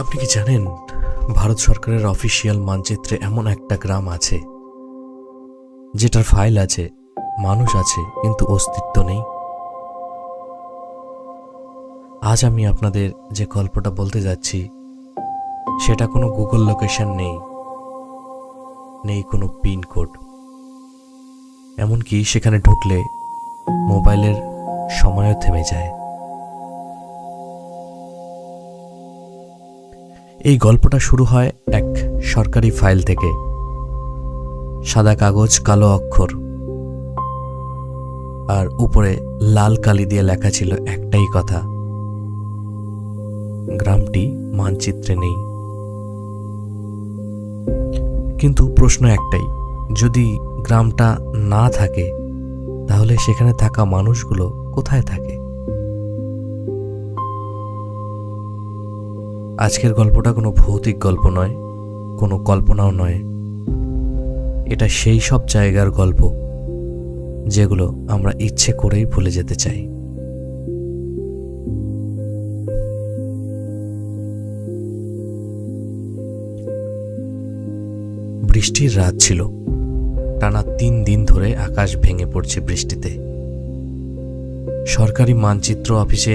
আপনি কি জানেন, ভারত সরকারের অফিসিয়াল মানচিত্রে এমন একটা গ্রাম আছে, যেটার ফাইল আছে, মানুষ আছে, কিন্তু অস্তিত্ব নেই? আজ আমি আপনাদের যে গল্পটা বলতে যাচ্ছি, সেটা কোনো গুগল লোকেশন নেই নেই কোনো পিনকোড এমনকি সেখানে ঢুকলে মোবাইলের সময়ও থেমে যায়। এই গল্পটা শুরু হয় এক সরকারি ফাইল থেকে। সাদা কাগজ, কালো অক্ষর। আর উপরে লাল কালি দিয়ে লেখা ছিল একটাই কথা। গ্রামটি মানচিত্রে নেই। কিন্তু প্রশ্ন একটাই, যদি গ্রামটা না থাকে, তাহলে সেখানে থাকা মানুষগুলো কোথায় থাকে? আজকের গল্পটা কোনো ভৌতিক গল্প নয়, কোনো কল্পনাও নয়। এটা সেই সব জায়গার গল্প যেগুলো আমরা ইচ্ছে করেই ভুলে যেতে চাই। বৃষ্টির রাত ছিল। টানা তিন দিন ধরে আকাশ ভেঙে পড়ছে বৃষ্টিতে। সরকারি মানচিত্র অফিসে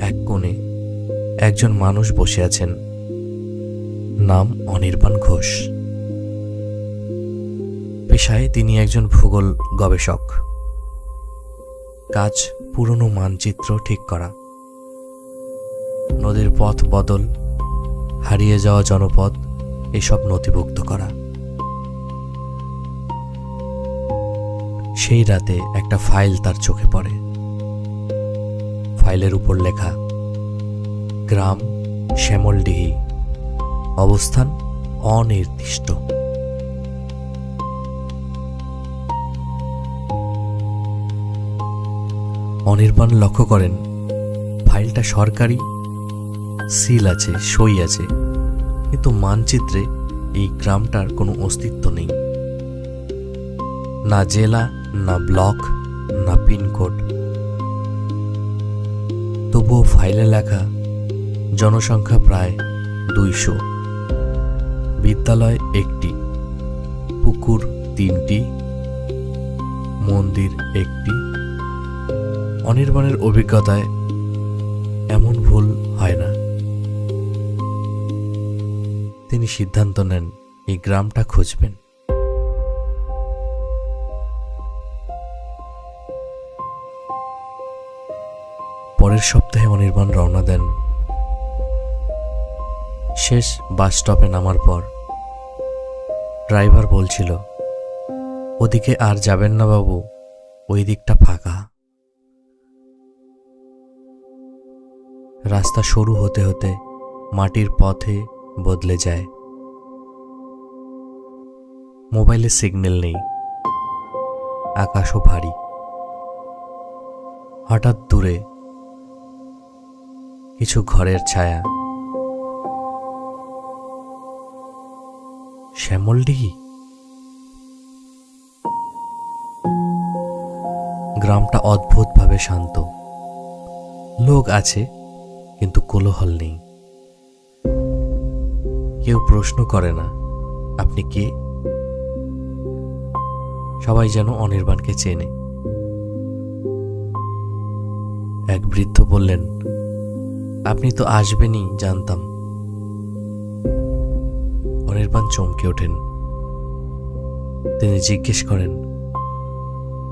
এক কোণে একজন মানুষ বসে আছেন। নাম অনির্বাণ ঘোষ। পেশায় তিনি একজন ভূগোল গবেষক। কাজ পুরনো মানচিত্র ঠিক করা। নদীর পথ বদল, হারিয়ে যাওয়া জনপদ, এসব নথিভুক্ত করা। সেই রাতে একটা ফাইল তার চোখে পড়ে। ফাইলের উপর লেখা গ্রাম শ্যামলডিহি। অবস্থান অনির্দিষ্ট। অনির্বাণ লক্ষ্য করেন, ফাইলটা সরকারি, সিল আছে, সই আছে, কিন্তু মানচিত্রে এই গ্রামটার কোনো অস্তিত্ব নেই। না জেলা, না ব্লক, না পিনকোড। তবুও ফাইলে লেখা জনসংখ্যা প্রায় দুইশো। বিদ্যালয় একটি, পুকুর তিনটি, মন্দির একটি। অনির্বাণের অভিজ্ঞতায় এমন ভুল হয় না। তিনি সিদ্ধান্ত নেন, এই গ্রামটা খুঁজবেন। পরের সপ্তাহে অনির্বাণ রওনা দেন শেষ বাস স্টপে নামার পর ড্রাইভার বলছিল, ওদিকে আর যাবেন না বাবু, ওই দিকটা ফাঁকা। রাস্তা সরু হতে হতে মাটির পথে বদলে যায়। মোবাইলে সিগন্যাল নেই, আকাশও ভারী। হঠাৎ দূরে কিছু ঘরের ছায়া শ্যামলডিহি গ্রামটা অদ্ভুতভাবে শান্ত। লোক আছে, কিন্তু কোলাহল নেই। কেউ প্রশ্ন করে না, আপনি কে? সবাই যেন অনির্বাণকে চেনে। এক বৃদ্ধ বললেন, আপনি তো আসবেনই, জানতাম। অনির্বাণ চমকে ওঠেন। তিনি জিজ্ঞেস করেন,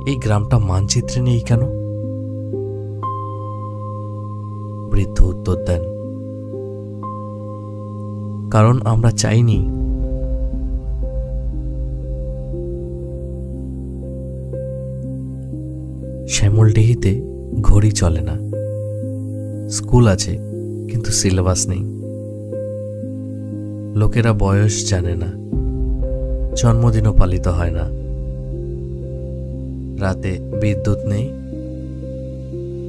এই গ্রামটা মানচিত্রে নেই কেন? বৃদ্ধ উত্তর দেন, কারণ আমরা চাইনি। শ্যামলডিহিতে ঘড়ি চলে না। স্কুল আছে, কিন্তু সিলেবাস নেই। লোকেরা বয়স জানে না। জন্মদিনও পালিত হয় না। রাতে বিদ্যুৎ নেই,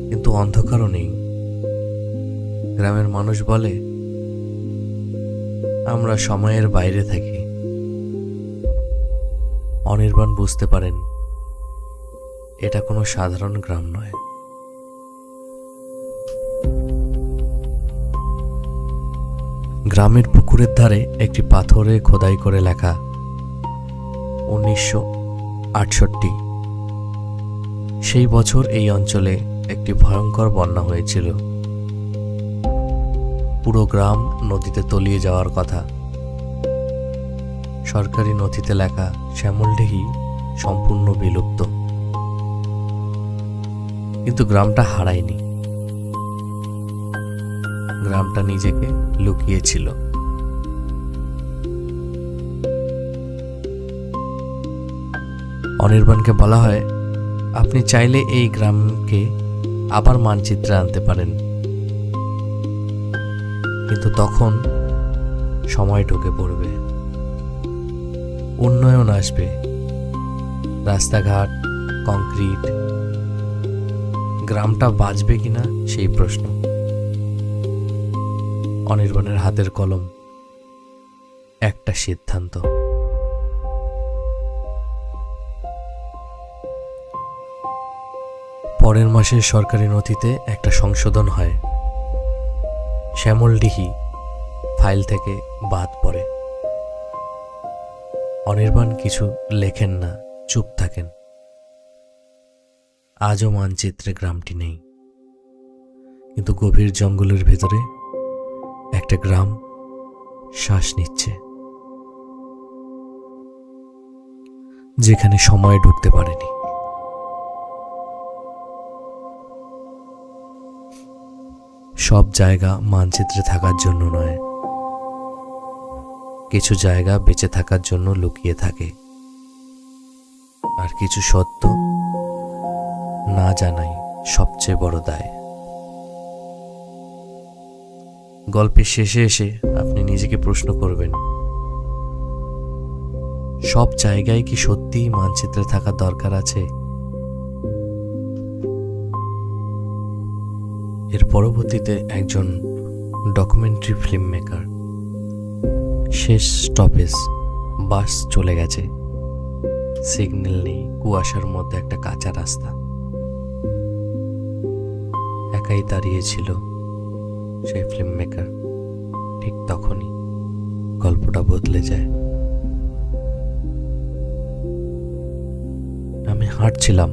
কিন্তু অন্ধকারও নেই। গ্রামের মানুষ বলে, আমরা সময়ের বাইরে থাকি। অনির্বাণ বুঝতে পারেন, এটা কোনো সাধারণ গ্রাম নয়। গ্রামের পুকুরের ধারে একটি পাথরে খোদাই করে লেখা উনিশশো আটষট্টি। সেই বছর এই অঞ্চলে একটি ভয়ঙ্কর বন্যা হয়েছিল। পুরো গ্রাম নদীতে তলিয়ে যাওয়ার কথা। সরকারি নথিতে লেখা শ্যামলডিহি সম্পূর্ণ বিলুপ্ত। কিন্তু গ্রামটা হারায়নি। গ্রামটা নিজেকে লুকিয়েছিল। অনির্বাণকে বলা হয়, আপনি চাইলে এই গ্রামকে আবার মানচিত্রে আনতে পারেন। কিন্তু তখন সময় ঢুকে পড়বে। উন্নয়ন আসবে। রাস্তাঘাট, কংক্রিট। গ্রামটা বাঁচবে কিনা, সেই প্রশ্ন। অনির্বাণের হাতের কলম, একটা সিদ্ধান্ত। পরের মাসে সরকারি নথিতে একটা সংশোধন হয়। শ্যামলডিহি ফাইল থেকে বাদ পড়ে। অনির্বাণ কিছু লেখেন না, চুপ থাকেন। আজও মানচিত্রে গ্রামটি নেই। কিন্তু গভীর জঙ্গলের ভেতরে একটা গ্রাম শ্বাস নিচ্ছে। যেখানে সময় ঢুকতে পারেনি। সব জায়গা মানচিত্রে থাকার জন্য নয়। কিছু জায়গা বেঁচে থাকার জন্য লুকিয়ে থাকে। আর কিছু সত্য না জানাই সবচেয়ে বড় দায়। গল্পের শেষে এসে আপনি নিজেকে প্রশ্ন করবেন, সব জায়গায় কি সত্যিই মানচিত্রে থাকা দরকার আছে? এর পরবর্তীতে একজন ডকুমেন্টারি ফিল্ম মেকার শেষ স্টপেজ বাস চলে গেছে। সিগন্যাল নেই, কুয়াশার মধ্যে একটা কাঁচা রাস্তা। একাই দাঁড়িয়েছিল সেই ফিল্ম মেকার ঠিক তখনই গল্পটা বদলে যায়। আমি হাঁটছিলাম।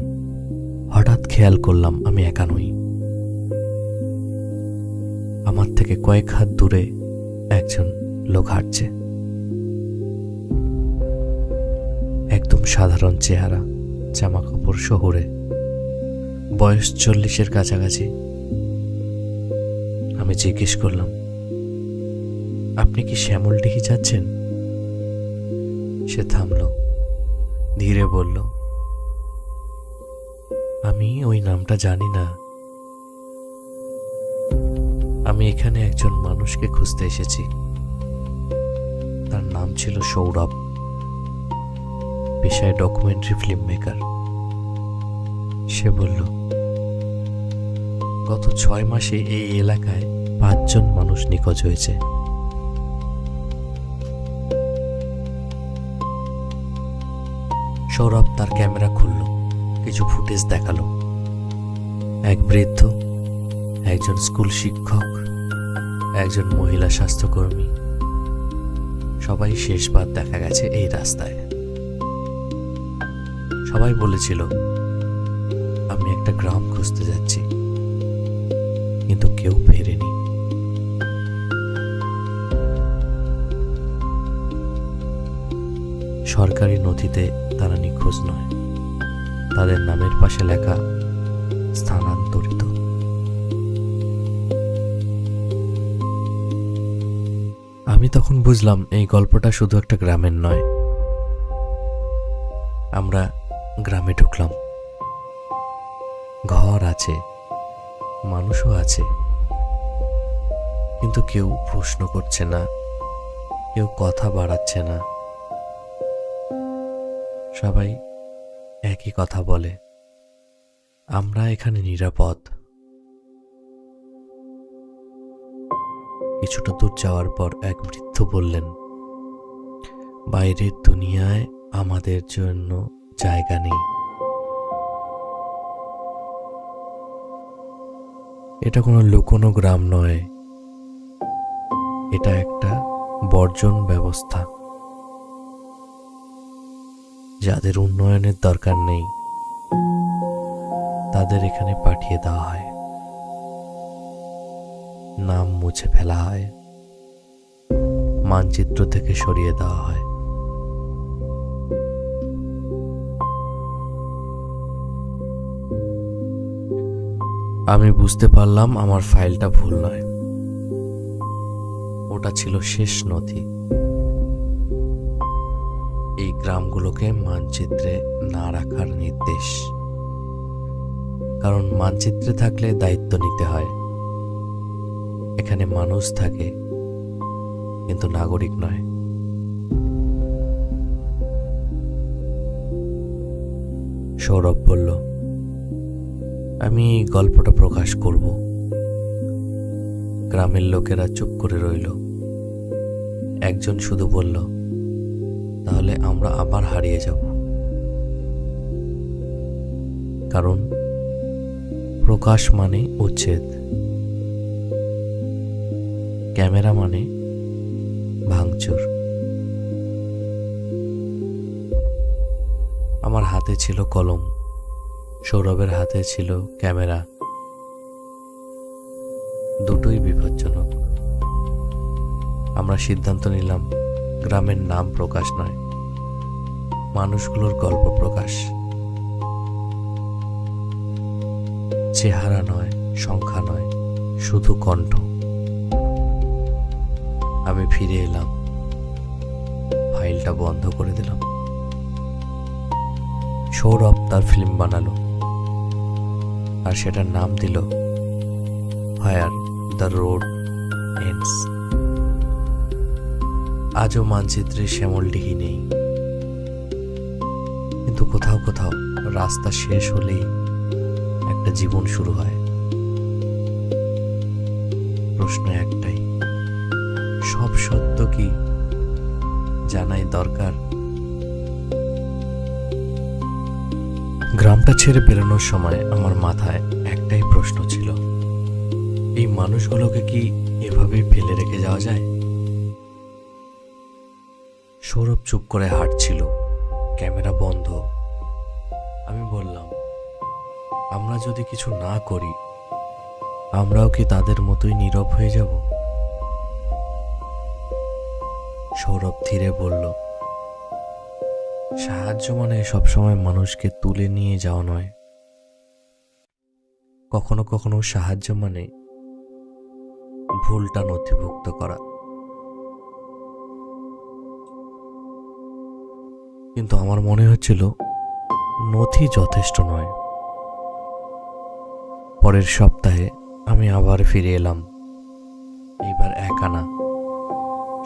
হঠাৎ খেয়াল করলাম আমি একা নই। আমার থেকে কয়েক হাত দূরে একজন লোক হাঁটছে। একদম সাধারণ চেহারা জামা কাপড় শহরে, বয়স চল্লিশের কাছাকাছি। আমি জিজ্ঞেস করলাম, আপনি কি শ্যামল শ্যামলডিহি যাচ্ছেন? সে থামল, ধীরে বলল, আমি ওই নামটা জানি না। আমি এখানে একজন মানুষকে খুঁজতে এসেছি। তার নাম ছিল সৌরভ, পেশায় ডকুমেন্টারি ফিল্ম মেকার সে বলল, গত ছয় মাসে এই এলাকায় পাঁচজন মানুষ নিখোঁজ হয়েছে। সৌরভ তার ক্যামেরা খুলল, কিছু ফুটেজ দেখাল। এক বৃদ্ধ একজন স্কুল শিক্ষক, একজন মহিলা স্বাস্থ্যকর্মী। সবাই শেষবার দেখা গেছে এই রাস্তায়। সবাই বলেছিল, আমি একটা গ্রাম খুঁজতে যাচ্ছি, কিন্তু কেউ ফেরেনি। সরকারি নথিতে তারা নিখোঁজ নয়। তাদের নামের পাশে লেখা স্থানান্তরিত আমি তখন বুঝলাম এই গল্পটা শুধু একটা গ্রামের নয়। আমরা গ্রামে ঢুকলাম। ঘর আছে, মানুষও আছে। কিন্তু কেউ প্রশ্ন করছে না, কেউ কথা বাড়াচ্ছে না। সবাই একই কথা বলে, আমরা এখানে নিরাপদ। কিছুটা দূর যাওয়ার পর এক বৃদ্ধ বললেন, বাইরের দুনিয়ায় আমাদের জন্য জায়গা নেই। এটা কোনো লুকোনো গ্রাম নয়। এটা একটা বর্জন ব্যবস্থা। যাদের উন্নয়নের দরকার নেই, তাদের এখানে পাঠিয়ে দেওয়া হয়। নাম মুছে ফেলা হয়। মানচিত্র থেকে সরিয়ে দেওয়া হয়। আমি বুঝতে পারলাম আমার ফাইলটা ভুল নয়। ওটা ছিল শেষ নথি। এই গ্রামগুলোকে মানচিত্রে না রাখার নির্দেশ। কারণ মানচিত্রে থাকলে দায়িত্ব নিতে হয়। এখানে মানুষ থাকে, কিন্তু নাগরিক নয়। সৌরভ বলল, আমি গল্পটা প্রকাশ করব। গ্রামের লোকেরা চুপ করে রইল। একজন শুধু বলল, তাহলে আমরা আবার হারিয়ে যাব। কারণ প্রকাশ মানে উচ্ছেদ। ক্যামেরা মানে ভাঙচুর। আমার হাতে ছিল কলম, সৌরভের হাতে ছিল ক্যামেরা। দুটোই বিপজ্জনক। আমরা সিদ্ধান্ত নিলাম, গ্রামের নাম প্রকাশ নয়, মানুষগুলোর গল্প প্রকাশ। চেহারা নয়, সংখ্যা নয়, শুধু কণ্ঠ। আমি ফিরে এলাম। ফাইলটা বন্ধ করে দিলাম। সৌরভ তার ফিল্ম বানালো। আর সেটার নাম দিল, ফায়ার দ্য রোড এন্ডস। আজও মানচিত্রে শ্যামলডিহি নেই। কিন্তু কোথাও কোথাও রাস্তা শেষ হলেই একটা জীবন শুরু হয়। প্রশ্ন একটাই সব সত্য কি? জানাই দরকার। গ্রামটা ছেড়ে বেরোনোর সময় আমার মাথায় একটাই প্রশ্ন ছিল। এই মানুষগুলোকে কি এভাবেই ফেলে রেখে যাওয়া যায়? সৌরভ চুপ করে হাঁটছিল। ক্যামেরা বন্ধ। আমি বললাম, আমরা যদি কিছু না করি, আমরাও কি তাদের মতোই নীরব হয়ে যাব? সৌরভ ধীরে বলল, সাহায্য মানে সবসময় মানুষকে তুলে নিয়ে যাওয়া নয়। কখনো কখনো সাহায্য মানে ভুলটা নথিভুক্ত করা। কিন্তু আমার মনে হচ্ছিল, নথি যথেষ্ট নয়। পরের সপ্তাহে আমি আবার ফিরে এলাম এবার একা না।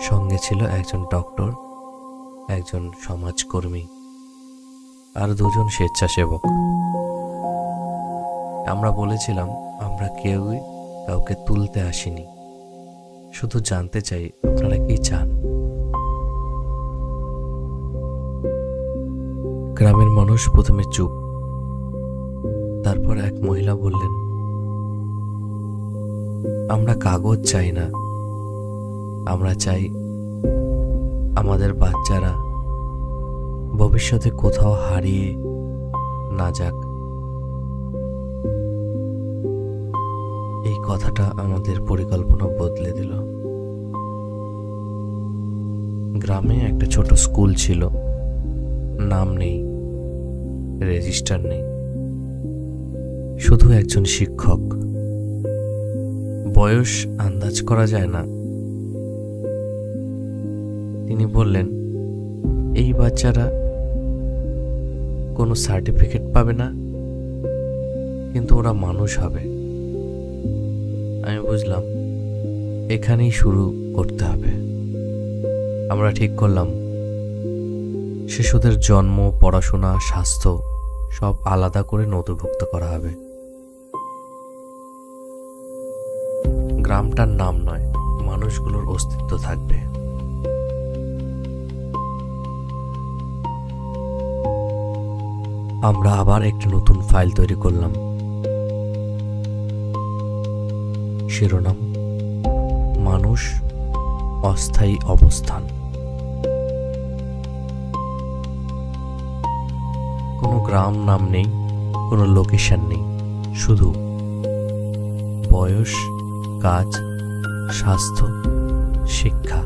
সঙ্গে ছিল একজন ডক্টর, একজন সমাজকর্মী, আর দুজন স্বেচ্ছাসেবক। আমরা বলেছিলাম, আমরা কেউই কাউকে তুলতে আসিনি। শুধু জানতে চাই, আপনারা কি চান? গ্রামের মানুষ প্রথমে চুপ। তারপর এক মহিলা বললেন, আমরা কাগজ চাই না। আমরা চাই আমাদের বাচ্চারা ভবিষ্যতে কোথাও হারিয়ে না যাক। এই কথাটা আমাদের পরিকল্পনা বদলে দিল। গ্রামে একটা ছোট স্কুল ছিল। নাম নেই, রেজিস্টার নেই। শুধু একজন শিক্ষক। বয়স আন্দাজ করা যায় না। তিনি বললেন, এই বাচ্চারা কোনো সার্টিফিকেট পাবে না, কিন্তু ওরা মানুষ হবে। আমি বুঝলাম, এখানেই শুরু করতে হবে। আমরা ঠিক করলাম, শিশুদের জন্ম, পড়াশোনা, স্বাস্থ্য সব আলাদা করে নথিভুক্ত করা হবে। গ্রামটার নাম নয়, মানুষগুলোর অস্তিত্ব থাকবে। আমরা আবার একটি নতুন ফাইল তৈরি করলাম। শিরোনাম, মানুষ, অস্থায়ী অবস্থান। কোনো গ্রাম নাম নেই, কোনো লোকেশন নেই, শুধু বয়স, কাজ, স্বাস্থ্য, শিক্ষা।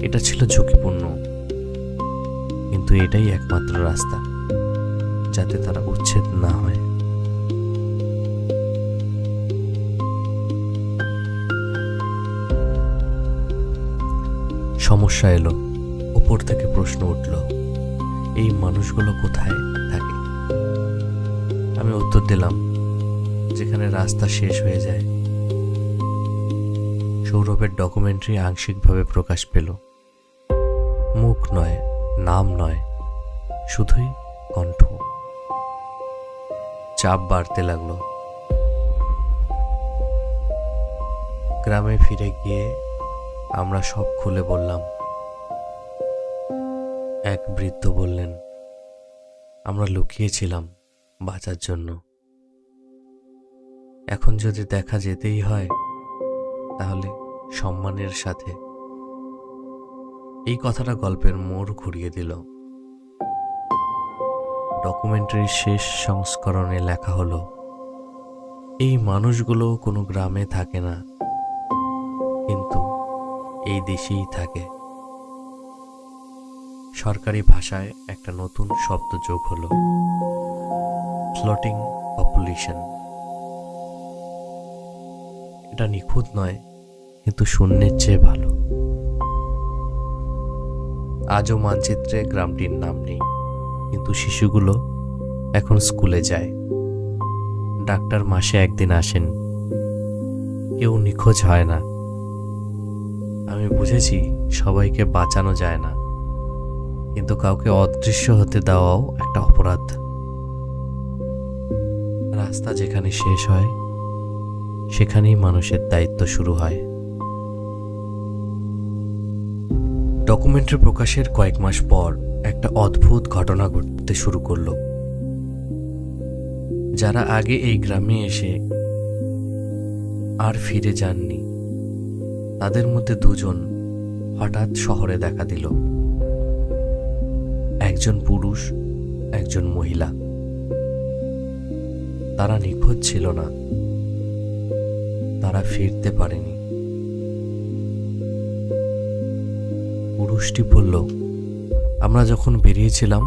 এটা ছিল ঝুঁকিপূর্ণ। কিন্তু এটাই একমাত্র রাস্তা, যাতে তারা উচ্ছেদ না হয়। সমস্যা এলো, উপর থেকে প্রশ্ন উঠল, এই মানুষগুলো কোথায় থাকে? আমি উত্তর দিলাম, যেখানে রাস্তা শেষ হয়ে যায়। সৌরভের ডকুমেন্টারি আংশিকভাবে প্রকাশ পেল। মুখ নয় নাম নয়, শুধুই কণ্ঠ। চাপ বাড়তে লাগল। গ্রামে ফিরে গিয়ে আমরা সব খুলে বললাম। এক বৃদ্ধ বললেন, আমরা লুকিয়েছিলাম বাঁচার জন্য। এখন যদি দেখা যেতেই হয়, তাহলে সম্মানের সাথে এই কথাটা গল্পের মোড় ঘুরিয়ে দিল। ডকুমেন্টারির শেষ সংস্করণে লেখা হলো, এই মানুষগুলো কোনো গ্রামে থাকে না, কিন্তু এই দেশেই থাকে। সরকারি ভাষায় একটা নতুন শব্দ যোগ হলো, ফ্লোটিং পপুলেশন। এটা নিখুঁত নয়, কিন্তু শূন্যের চেয়ে ভালো। আজও মানচিত্রে গ্রামটির নাম নেই। কিন্তু শিশুগুলো এখন স্কুলে যায়। ডাক্তার মাসে একদিন আসেন। কেউ নিখোঁজ হয় না। আমি বুঝেছি সবাইকে বাঁচানো যায় না। কিন্তু কাউকে অদৃশ্য হতে দেওয়াও একটা অপরাধ। রাস্তা যেখানে শেষ হয়, সেখানেই মানুষের দায়িত্ব শুরু হয়। ডকুমেন্টারি প্রকাশের কয়েক মাস পর একটা অদ্ভুত ঘটনা ঘটতে শুরু করল। যারা আগে এই গ্রামে এসে আর ফিরে যাননি, তাদের মধ্যে দুজন হঠাৎ শহরে দেখা দিল। একজন পুরুষ, একজন মহিলা। তারা নিখোঁজ ছিল না। তারা ফিরতে পারেনি। পুরুষটি বলল আমরা যখন বেরিয়েছিলাম,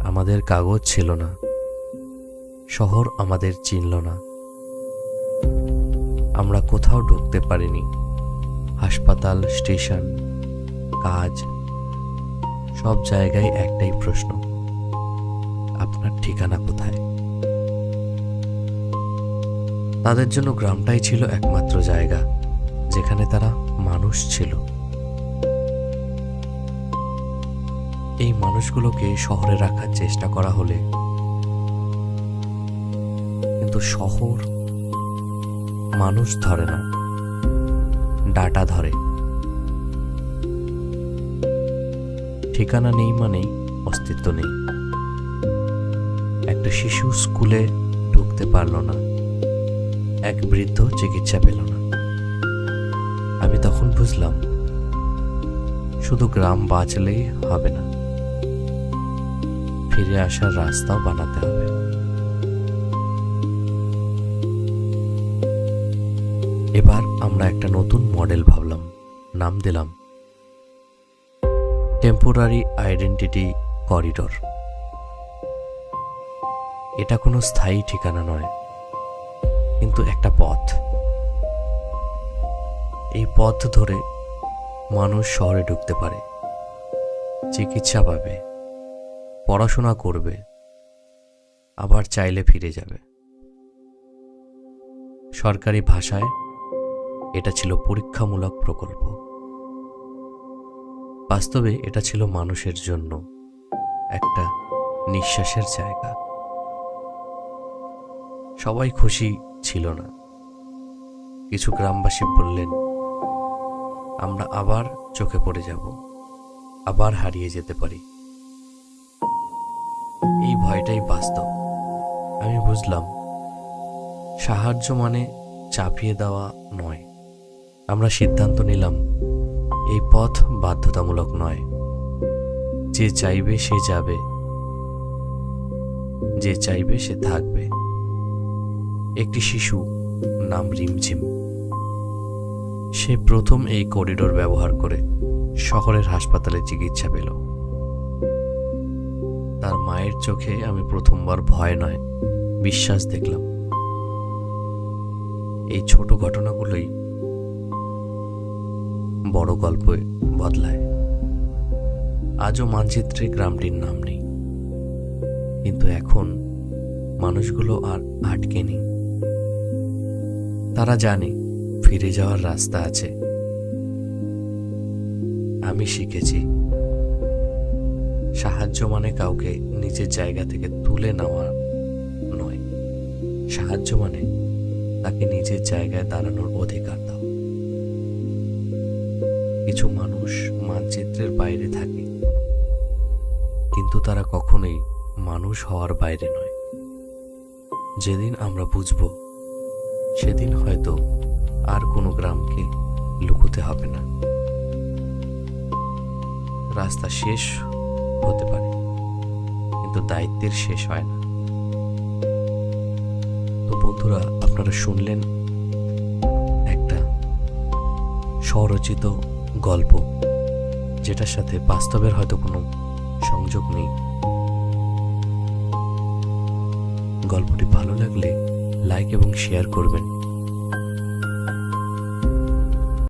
আমাদের কাগজ ছিল না। শহর আমাদের চিনল না। আমরা কোথাও ঢুকতে পারিনি। হাসপাতাল, স্টেশন, কাজ, সব জায়গায় একটাই প্রশ্ন, আপনার ঠিকানা কোথায়? তাদের জন্য গ্রামটাই ছিল একমাত্র জায়গা, যেখানে তারা মানুষ ছিল। এই মানুষগুলোকে শহরে রাখার চেষ্টা করা হলে। কিন্তু শহর মানুষ ধরে না, ডাটা ধরে। ঠিকানা নেই মানেই অস্তিত্ব নেই। একটা শিশু স্কুলে ঢুকতে পারল না। এক বৃদ্ধ চিকিৎসা পেল না। আমি তখন বুঝলাম, শুধু গ্রাম বাঁচলেই হবে না। ফিরে আসার রাস্তাও বানাতে হবে। এবার আমরা একটা নতুন মডেল ভাবলাম, নাম দিলাম টেম্পোরারি আইডেন্টিটি করিডর। এটা কোনো স্থায়ী ঠিকানা নয়, কিন্তু একটা পথ। এই পথ ধরে মানুষ শহরে ঢুকতে পারে, চিকিৎসা পাবে পড়াশোনা করবে, আবার চাইলে ফিরে যাবে। সরকারি ভাষায় এটা ছিল পরীক্ষামূলক প্রকল্প। বাস্তবে এটা ছিল মানুষের জন্য একটা নিঃশ্বাসের জায়গা। সবাই খুশি ছিল না। কিছু গ্রামবাসী বললেন, আমরা আবার চোখে পড়ে যাব, আবার হারিয়ে যেতে পারি। এই ভয়টাই বাস্তব। আমি বুঝলাম, সাহায্য মানে চাপিয়ে দেওয়া নয়। আমরা সিদ্ধান্ত নিলাম, এই পথ বাধ্যতামূলক নয়। যে চাইবে সে যাবে, যে চাইবে সে থাকবে। একটি শিশু নাম রিমঝিম। সে প্রথম এই করিডোর ব্যবহার করে শহরের হাসপাতালে চিকিৎসা পেল। মায়ের চোখে আমি প্রথমবার ভয় নয়, বিশ্বাস দেখলাম। এই ছোট ঘটনাগুলোই বড় গল্পে বদলায়। আজও মানচিত্রে গ্রামটির নাম নেই। কিন্তু এখন মানুষগুলো আর আটকে নেই। তারা জানে ফিরে যাওয়ার রাস্তা আছে। আমি শিখেছি, সাহায্য মানে কাউকে নিজের জায়গা থেকে তুলে নেওয়া নয়। সাহায্য মানে তাকে নিজের জায়গায় দাঁড়ানোর অধিকার দাও কিছু মানুষ মানচিত্রের বাইরে থাকে, কিন্তু তারা কখনোই মানুষ হওয়ার বাইরে নয়। যেদিন আমরা বুঝব, সেদিন হয়তো আর কোনো গ্রামকে লুকোতে হবে না। রাস্তা শেষ হতে পারে। কিন্তু দায়িত্বের শেষ হয় না। তো বন্ধুরা, আপনারা শুনলেন একটা স্বরচিত গল্প, যেটার সাথে বাস্তবের হয়তো কোনো সংযোগ নেই। গল্পটি ভালো লাগলে লাইক এবং শেয়ার করবেন।